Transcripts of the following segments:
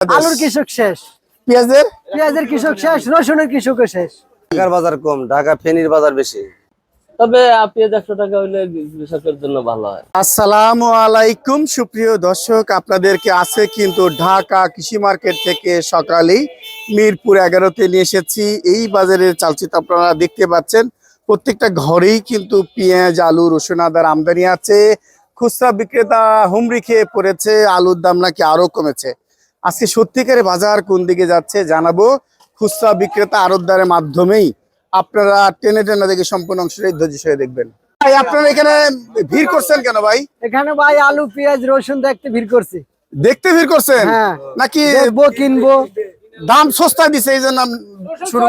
আলুর কৃষক শেষ। পেঁয়াজের? পেঁয়াজের কৃষক শেষ রসুনের কৃষকও শেষ। ঢাকার বাজার কম ঢাকা ফেনীর বাজার বেশি। তবে পেঁয়াজ একশো টাকা হইলে কৃষকের জন্য ভালো হয়। আসসালামু আলাইকুম সুপ্রিয় দর্শক আপনাদেরকে আছে কিন্তু ঢাকা কৃষি মার্কেট থেকে সকালেই মিরপুর এগারোতে নিয়ে এসেছি। এই বাজারের চালচিত্র আপনারা দেখতে পাচ্ছেন। প্রত্যেকটা ঘরেই কিন্তু পেঁয়াজ আলু রসুন আদার আমদানি আছে। খুচরা বিক্রেতা হুমড়ি খেয়ে পড়েছে আলুর দাম নাকি আরও কমেছে। আজকে সত্যিকারের বাজার কোন দিকে যাচ্ছে জানাব। খুচরা বিক্রেতা আড়তদারের মাধ্যমেই আপনারা টেনে টেনে দেখে সম্পূর্ণ অংশটাই ধৈর্য সহে দেখবেন। ভাই আপনারা এখানে ভিড় করছেন কেন ভাই? এখানে ভাই আলু পেঁয়াজ রসুন দেখতে ভিড় করছি। দেখতে ভিড় করছেন? হ্যাঁ। নাকি দেখব কিনবো। দাম সস্তা দিছে এই জন্য শুরু।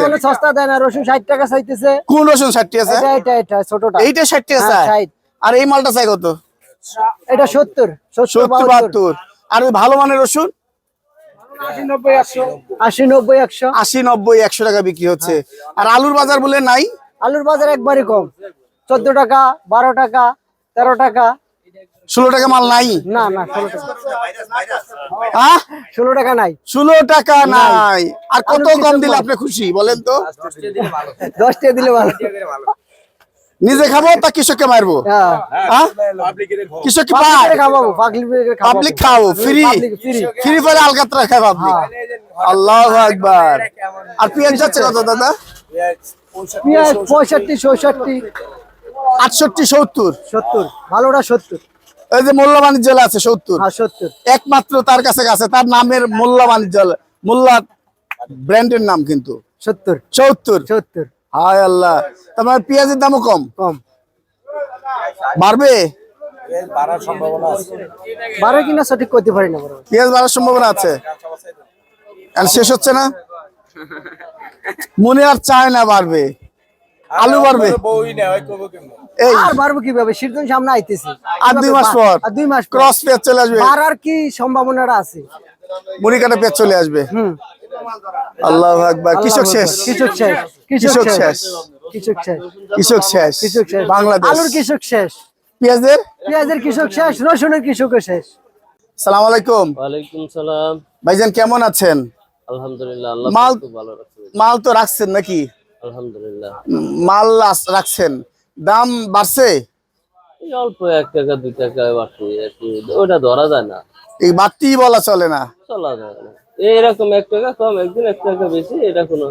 মনে সস্তা দেয় না রসুন ষাট টাকা চাইতেছে। কোন রসুন ষাটটি আছে এটা এটা ছোটটা। এইটা ষাট টাকা হ্যাঁ, চায়? 60 আর এই মালটা চাই কত? এটা সত্তর সত্তর বাহাত্তর। আর ওই ভালো মানের রসুন? আশি নব্বই একশো। আশি নব্বই একশো। টাকা বিক্রি হচ্ছে। আর আলুর বাজার বলে নাই? আলুর বাজার একবারই কম। চোদ্দ টাকা বারো টাকা তেরো টাকা। ষোলো টাকা মাল নাই? না না ষোলো টাকা। ষোলো টাকা নাই। ষোলো টাকা নাই। আর কত কম দিলে আপনি খুশি? বলেন তো। দশ টাকা দিলে ভালো। নিজে খাব তা কৃষককে মারবো? হ্যাঁ। হ্যাঁ কৃষক পাবলিক খাও ফ্রি ফ্রি পরে আলকাতরা খায় পাবলিক আল্লাহ আকবার। আর পেঁয়াজ যাচ্ছে কত দাদা? পেঁয়াজ পঁয়ষট্টি চৌষট্টি আটষট্টি সত্তর। সত্তর ভালোটা সত্তর। এই যে মোল্লা বাণিজ্য আছে সত্তর। হ্যাঁ সত্তর। একমাত্র তার কাছে আছে তার নামের মোল্লা বাণিজ্য মোল্লা ব্র্যান্ডের নাম কিন্তু। সত্তর। সত্তর। সত্তর। হায় আল্লাহ। তোমার পেঁয়াজের দামও কম? কম। বাড়বে? বারো কিনা সঠিক করতে পারি না পেঁয়াজ বাড়ার সম্ভাবনা আছে? আর শেষ হচ্ছে না? মনে আর চায় না বাড়বে। আলু বাড়বে। এই। আর কীভাবে? শীতজন সামনে আইতেছে। আর দুই মাস পর। আর দুই মাস ক্রস পেঁয়াজ চলে আসবে। বাড়ার কি সম্ভাবনাটা আছে? মুড়ি কাটা পেঁয়াজ চলে আসবে। হুম। আল্লাহ আকবার। কৃষক শেষ। কৃষক শেষ। কৃষক শেষ। কৃষক শেষ। কৃষক শেষ। কৃষক শেষ। বাংলাদেশ। আলুর কৃষক শেষ। পেঁয়াজের? পেঁয়াজের কৃষক শেষ রসুনের কৃষকও শেষ। সালাম আলাইকুম। ওয়ালাইকুম সালাম। ভাইজান কেমন আছেন? আলহামদুলিল্লাহ আল্লাহ মাল- ভালো রাখছে। মাল তো রাখছেন নাকি? আলহামদুলিল্লাহ। মাল রাখছেন। দাম বাড়ছে? অল্প এক টাকা দুই টাকা কি। ওটা ধরা যায় না। এই বাড়তি বলা চলে না। চলা যায় না। এইরকম এক টাকা কম একদিন এক টাকা বেশি এটা কোনো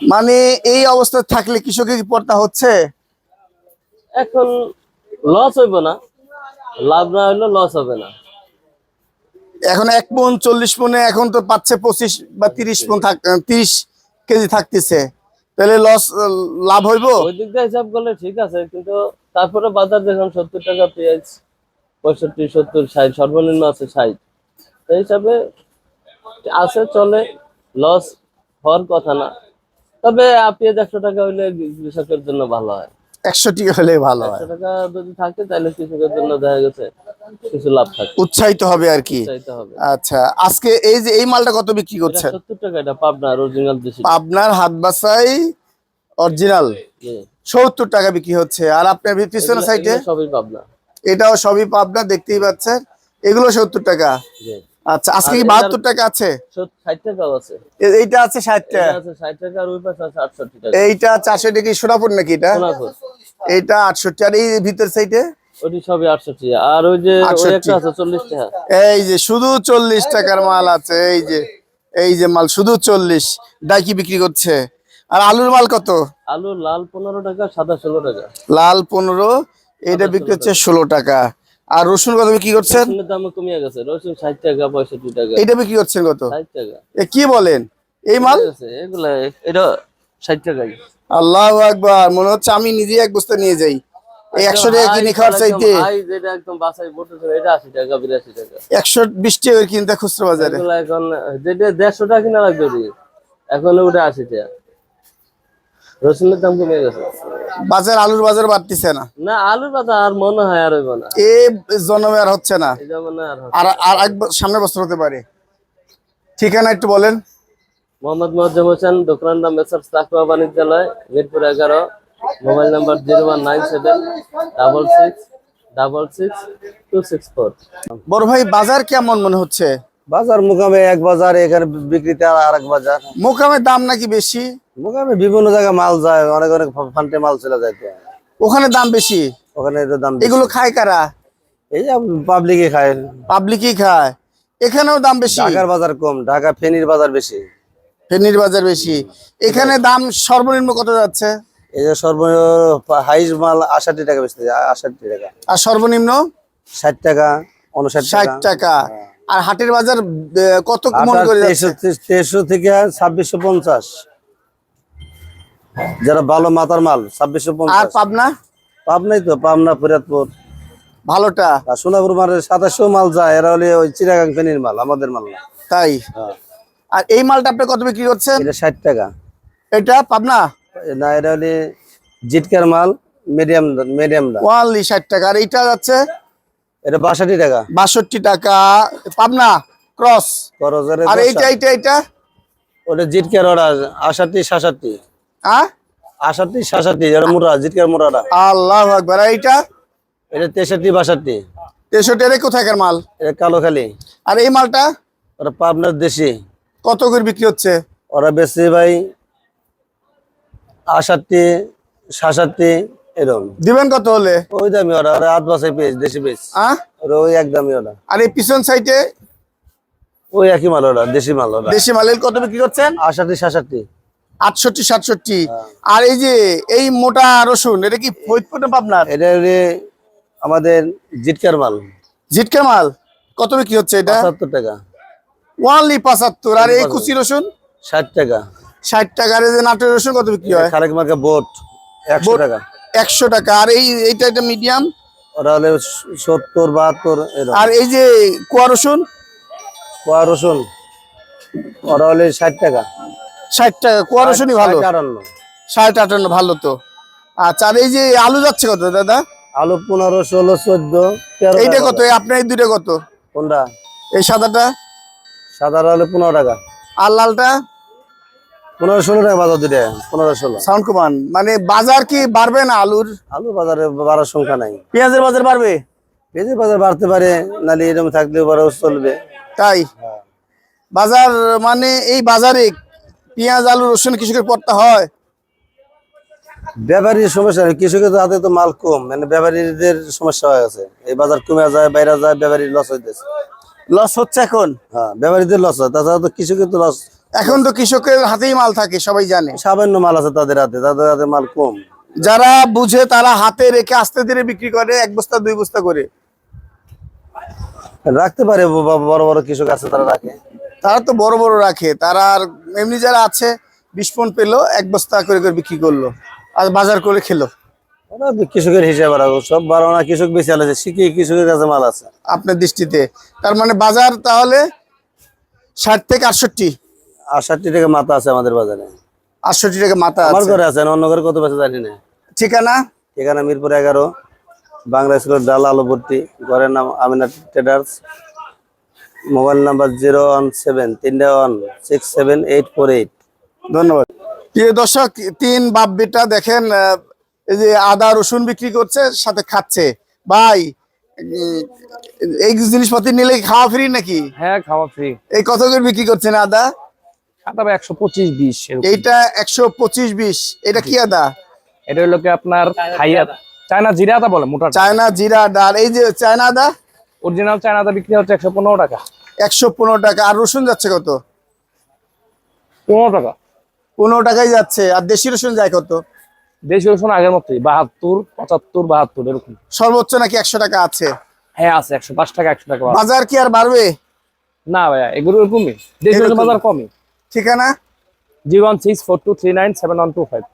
মানে এই অবস্থা থাকলে কৃষকের কি পড়তা হচ্ছে? এখন লস হইব না। লাভ না হইলে লস হবে না। এখন এক মন চল্লিশ মনে এখন তো পাচ্ছে পঁচিশ বা তিরিশ থাক তিরিশ কেজি থাকতেছে। তাহলে লস লাভ হইব? ওই দিক দিয়ে হিসাব করলে ঠিক আছে কিন্তু তারপরে বাজার দেখুন সত্তর টাকা পেঁয়াজ পঁয়ষট্টি সত্তর ষাট সর্বনিম্ন আছে ষাট। সেই হিসাবে আছে চলে লস হওয়ার কথা না। তবে পেঁয়াজ একশো টাকা হইলে কৃষকের জন্য ভালো হয়। একশো হলে ভালো হয়। টাকা যদি থাকে তাহলে কৃষকের জন্য দেখা গেছে কিছু লাভ থাকে। উৎসাহিত হবে আর কি। আচ্ছা আজকে এই যে এই মালটা কত বিক্রি করছেন? সত্তর টাকা এটা পাবনা অরিজিনাল দেশি। আপনার হাত বাসাই অরিজিনাল সত্তর টাকা বিক্রি হচ্ছে। আর আপনার পিছনের সাইডে সবই পাবনা। এটাও সবই পাবনা দেখতেই পাচ্ছেন। এগুলো সত্তর টাকা। আচ্ছা আজকে কি এটার- বাহাত্তর টাকা আছে? সত- ষাট টাকাও আছে। এইটা আছে ষাট এটা টাকা আছে ষাট টাকা আর ওই পাশে আছে আটষট্টি টাকা। এইটা চারশো টাকা সোনাপুর নাকি এটা? সোনাপুর। এইটা আটষট্টি আর এই ভিতর সাইডে? ওটি সবই আটষট্টি। আর ওই যে ওই একটা আছে চল্লিশ টাকা। এই যে শুধু চল্লিশ টাকার মাল আছে এই যে এই যে মাল শুধু চল্লিশ। ডাকি বিক্রি করছে। আর আলুর মাল কত? আলু লাল পনেরো টাকা সাদা ষোলো টাকা। লাল পনেরো এইটা বিক্রি হচ্ছে ষোলো টাকা। আর রসুন কত কি করছেন? রসুনের দাম কমিয়ে গেছে। রসুন ষাট টাকা পঁয়ষট্টি টাকা। এইটা বিক্রি করছেন কত? ষাট টাকা। এ কি বলেন? এই মাল? এগুলা এটা টাকাই। আল্লাহ আকবার মনে হচ্ছে আমি নিজে এক বস্তা নিয়ে যাই। এই একশো টাকা কিনে খাওয়ার চাইতে? যেটা একদম বাসায় এটা আশি টাকা বিরাশি টাকা। কিনতে খুচরো বাজারে। এগুলা এখন যেটা দেড়শো টাকা কিনা লাগবে এখন ওটা আশি টাকা। রসুনের দাম কমে গেছে। বাজার আলুর বাজার বাড়তিছে না? না আলুর কথা আর মনে হয় আর হইব না। এ জন্মে আর হচ্ছে না। আর আর এক বছর হতে পারে। ঠিকানা একটু বলেন। মোহাম্মদ মোয়াজ্জেম হোসেন দোকান নাম মেসার্স তাকুয়া বাণিজ্যালয় মিরপুর এগারো mobile number zero one nine seven double six double six two six four. বড় ভাই বাজার কেমন মনে হচ্ছে? বাজার মুকামে এক বাজার এখানে বিক্রিতে আর এক বাজার। মোকামের দাম নাকি বেশি? মুকামে বিভিন্ন জায়গায় মাল যায় অনেক অনেক ফান্টে মাল চলে যায় ওখানে দাম বেশি? ওখানে দাম এগুলো খায় কারা? এই যে পাবলিকে খায়। পাবলিকই খায়। এখানেও দাম বেশি? ঢাকার বাজার কম ঢাকা ফেনীর বাজার বেশি। ফেনীর বাজার বেশি। এখানে দাম সর্বনিম্ন কত যাচ্ছে? এই যে সর্ব হাইস মাল আষাটি টাকা বেশি আষাটি টাকা। আর সর্বনিম্ন? ষাট টাকা উনষাট ষাট টাকা। টাকা আর হাটের বাজার কত মন করে তেইশশো থেকে ছাব্বিশশো পঞ্চাশ। যারা ভালো মাথার মাল ছাব্বিশশো আর পঞ্চাশ পাবনা? পাবনাই তো পাবনা ফরিদপুর। ভালোটা? সোনাপুর মালের সাতাশশো মাল যায় এরা হলে ওই চিরাগাং ফেনীর মাল আমাদের মাল না। তাই? আর এই মালটা আপনি কত বিক্রি করছেন? এটা ষাট টাকা। এটা পাবনা? না এটা হলে জিটকার মাল মিডিয়াম মিডিয়াম ওয়ানলি ষাট টাকা। আর এইটা যাচ্ছে? এটা বাষট্টি টাকা। বাষট্টি টাকা। পাবনা ক্রস। আর এইটা এইটা এইটা? ওটা জিটকার ওরা আষাটটি সাষট্টি হ্যাঁ? আষাটটি সাষট্টি এটা মুরা জিটকার মুরাটা আল্লাহ আকবার। এইটা? এটা তেষট্টি বাষট্টি। তেষট্টি এর কোথাকার মাল? এটা কালোখালি। আর এই মালটা? ওরা পাবনার দেশি। কত করে বিক্রি হচ্ছে? ওরা বেশি ভাই আষাটটি সাষট্টি এরকম। দিবেন কত হলে? ওই দামি ওরা আট বাসায় পেয়েছ দেশি পেয়েছ হ্যাঁ ওই এক দামি ওরা আর এই পিছন সাইডে ওই একই মাল ওরা দেশি মাল ওরা দেশি মালের কত বিক্রি করছেন? আটষট্টি সাতষট্টি। আর এই যে এই মোটা রসুন এটা কি ফরিদপুর না পাবনার? এটা আমাদের জিটকার মাল। ঝিটকা মাল। কত বিক্রি হচ্ছে এটা? পঁচাত্তর টাকা। ওয়ানলি পঁচাত্তর। আর এই কুচি রসুন? ষাট টাকা। ষাট টাকা। আর এই যে নাটোর রসুন কত বিক্রি হয়? খালেক মার্কা বোট একশো টাকা। একশো টাকা। আর এই এইটা এটা মিডিয়াম ওরা হলে সত্তর বাহাত্তর আর এই যে কুয়া রসুন? কুয়া রসুন। ওরা হলে ষাট টাকা। ষাট টাকা। কুয়া রসুনই ভালো। ষাট আটান্ন। ষাট আটান্ন ভালো তো। আচ্ছা আর এই যে আলু যাচ্ছে কত দাদা? আলু পনেরো ষোলো চোদ্দ এইটা কত? আপনার এই দুটো কত? কোনটা? এই সাদাটা? সাদা হলে পনেরো টাকা। আর লালটা? পনেরো ষোলো টাকা বাজার দুটা পনেরো ষোলো। সাউন্ড কমান। মানে বাজার কি বাড়বে না আলুর? আলু বাজারে বাড়ার সংখ্যা নাই। পেঁয়াজের বাজার বাড়বে? পেঁয়াজের বাজার বাড়তে পারে নালে এরকম থাকলেও বারো চলবে। তাই? বাজার মানে এই বাজারে পেঁয়াজ আলু রসুন কৃষকের পড়তে হয়? ব্যাপারীর সমস্যা কৃষকের হাতে তো মাল কম মানে ব্যাপারীদের সমস্যা হয়ে গেছে। এই বাজার কমে যায় বাইরে যায় ব্যাপারীর লস হইতেছে। লস হচ্ছে এখন? হ্যাঁ ব্যাপারীদের লস হয় তাছাড়া তো কৃষকের তো লস এখন তো কৃষকের হাতেই মাল থাকে সবাই জানে। সামান্য মাল আছে তাদের হাতে তাদের হাতে মাল কম। যারা বুঝে তারা হাতে রেখে আস্তে ধীরে বিক্রি করে এক বস্তা দুই বস্তা করে। রাখতে পারে বড় বড় কৃষক আছে তারা রাখে। তারা তো বড় বড় রাখে তারা আর এমনি যারা আছে বিশ পন পেল এক বস্তা করে করে বিক্রি করল আর বাজার করে খেলো। কৃষকের হিসাবে রাখো সব বারো না কৃষক বেশি আলাদা শিখে কৃষকের কাছে মাল আছে? আপনার দৃষ্টিতে। তার মানে বাজার তাহলে ষাট থেকে আটষট্টি। আষাটটি টাকা মাথা আছে আমাদের বাজারে। আটষট্টি টাকা মাথা আমার ঘরে আছে অন্য ঘরে কত বেশি জানি না। ঠিকানা? ঠিকানা মিরপুর এগারো বাংলা স্কুলের ডাল আলু ঘরের নাম Amina traders. Mobile number zero one seven তিনটা one six seven eight four eight. ধন্যবাদ। প্রিয় দর্শক তিন বাপ বেটা দেখেন এই যে আদা রসুন বিক্রি করছে সাথে খাচ্ছে। ভাই এই জিনিসপাতি নিলে কি খাওয়া ফ্রি নাকি? হ্যাঁ খাওয়া ফ্রি এই কত করে বিক্রি করছেন আদা? আদা একশো পঁচিশ বিশ। এইটা একশো পঁচিশ বিশ। এটা কি আদা? এটা হলো কি আপনার খাইয়া চায়না জিরা আদা বলে মোটা চায়না জিরা আদা। আর এই যে চায়না আদা? অরিজিনাল চায়না আদা বিক্রি হচ্ছে একশো পনেরো টাকা। একশো পনেরো টাকা। আর রসুন যাচ্ছে কত? পনেরো টাকা। পনেরো টাকাই যাচ্ছে। আর দেশি রসুন যায় কত? দেশি রসুন আগের মতোই বাহাত্তর পঁচাত্তর বাহাত্তর এরকম। সর্বোচ্চ নাকি একশো টাকা আছে? হ্যাঁ আছে একশো পাঁচ টাকা একশো টাকা বাজার কি আর বাড়বে? না ভাইয়া এগুলো এরকমই দেশি রসুন বাজার কমই। ঠিকানা? Zero one six four two three nine seven one two five.